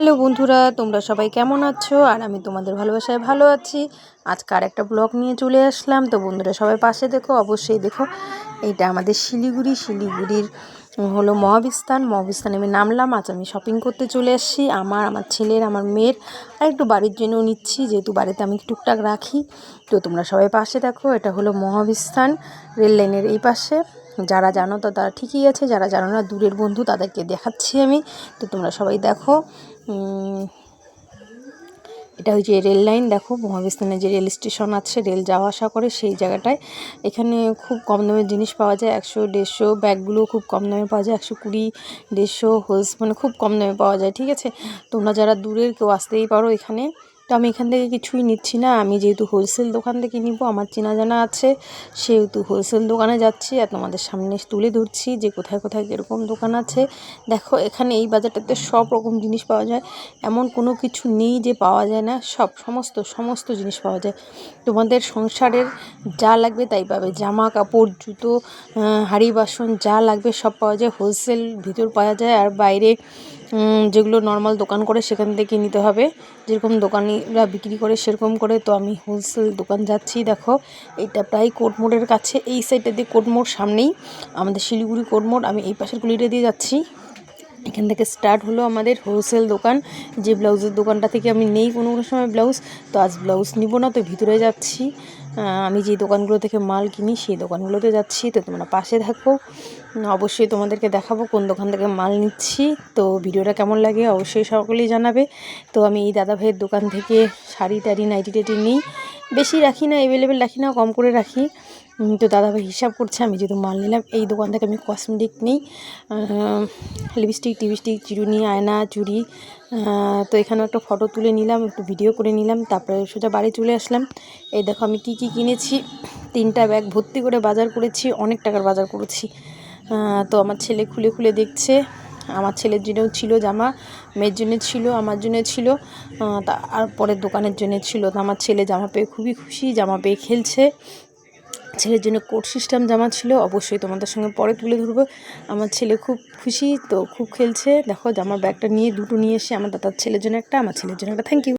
Hello বন্ধুরা, তোমরা সবাই কেমন আছো? আর আমি তোমাদের ভালোবাসায় ভালো আছি। আজকে আর একটা ব্লগ নিয়ে চলে আসলাম। তো বন্ধুরা, সবাই পাশে দেখো, অবশ্যই দেখো। এইটা আমাদের শিলিগুড়ি। শিলিগুড়ির হলো মহাবিস্তান। মহাবিস্তানে আমি নামলাম, আজ আমি শপিং করতে চলে এসেছি আমার আমার ছেলের, আমার মেয়ের, আর একটু বাড়ির জন্যও নিচ্ছি। যেহেতু বাড়িতে আমি টুকটাক রাখি। তো তোমরা সবাই পাশে দেখো, এটা হলো মহাবিস্তান রেল লাইনের এই পাশে। যারা জানো তো তারা ঠিকই আছে, যারা জানো না দূরের বন্ধু তাদেরকে দেখাচ্ছি আমি। তো তোমরা সবাই দেখো এটা হচ্ছে রেল লাইন, দেখো মহাবিস্তানে যে রেল স্টেশন আছে, রেল যাওয়া আসা করে সেই জায়গাটায়। এখানে খুব কম দামের জিনিস পাওয়া যায়, একশো, দেড়শো ব্যাগগুলো খুব কম দামে পাওয়া যায়, একশো কুড়ি, দেড়শো, হোলস মানে খুব কম দামে পাওয়া যায়, ঠিক আছে? তোমরা যারা দূরের কেউ আসতেই পারো এখানে। তো আমি এখান থেকে কিছুই নিচ্ছি না। আমি যেহেতু হোলসেল দোকান থেকে নিব, আমার চেনা জানা আছে, সেহেতু হোলসেল দোকানে যাচ্ছি আর তোমাদের সামনে তুলে ধরছি যে কোথায় কোথায় কীরকম দোকান আছে। দেখো, এখানে এই বাজারটাতে সব রকম জিনিস পাওয়া যায়। এমন কোনো কিছু নেই যে পাওয়া যায় না, সব সমস্ত সমস্ত জিনিস পাওয়া যায়। তোমাদের সংসারের যা লাগবে তাই পাবে। জামা কাপড়, জুতো হাঁড়ি বাসন যা লাগবে সব পাওয়া যায়। হোলসেল ভিতর পাওয়া যায় আর বাইরে যেগুলো নর্মাল দোকান করে সেখান থেকে নিতে হবে। যেরকম দোকানিরা বিক্রি করে সেরকম করে। তো আমি হোলসেল দোকান যাচ্ছি, দেখো। এটা প্রায় কোটমোড়ের কাছে। এই সাইডটা দিয়ে কোটমোড় সামনেই। আমাদের শিলিগুড়ি কোটমোড় আমি এই পাশের গুলিটা দিয়ে যাচ্ছি। এখান থেকে স্টার্ট হলো আমাদের হোলসেল দোকান, যে ব্লাউজের দোকানটা থেকে আমি নেই কোনো কোনো সময় ব্লাউজ, তো আজ ব্লাউজ নিব না, তো ভিতরে যাচ্ছি। আমি যে দোকানগুলো থেকে মাল কিনি সেই দোকানগুলোতে যাচ্ছি, তো তোমরা পাশে থাকো। অবশ্যই তোমাদেরকে দেখাবো কোন দোকান থেকে মাল নিচ্ছি, তো ভিডিওটা কেমন লাগে অবশ্যই সকলেই জানাবে। তো আমি এই দাদা ভাইয়ের দোকান থেকে শাড়ি টাড়ি, নাইটি টাইটি নিই। বেশি রাখি না অ্যাভেলেবেল রাখি না, কম করে রাখি। তো দাদাভাই হিসাব করছে, আমি যেহেতু মাল নিলাম, এই দোকান থেকে আমি কসমেটিক নিই লিপস্টিক টিপস্টিক, চিরুনি, আয়না, চুড়ি তো এখানেও একটা ফটো তুলে নিলাম, একটু ভিডিও করে নিলাম, তারপরে সোজা বাড়ি চলে আসলাম। এই দেখো আমি কি কি কিনেছি, তিনটা ব্যাগ ভর্তি করে বাজার করেছি, অনেক টাকার বাজার করেছি। তো আমার ছেলে খুলে খুলে দেখছে, আমার ছেলের জন্যও ছিল জামা, মেয়ের জন্য ছিল, আমার জন্য ছিল আর পরের দোকানের জন্য ছিল, তো আমার ছেলে জামা পেয়ে খুবই খুশি, জামা পেয়ে খেলছে। ছেলের জন্য কোট সিস্টেম জামা ছিল, অবশ্যই তোমাদের সঙ্গে পরে তুলে ধরবো। আমার ছেলে খুব খুশি, তো খুব খেলছে। দেখো জামার ব্যাগটা নিয়ে, দুটো নিয়ে এসে আমার দাদার ছেলের জন্য একটা, আমার ছেলের জন্য একটা। Thank you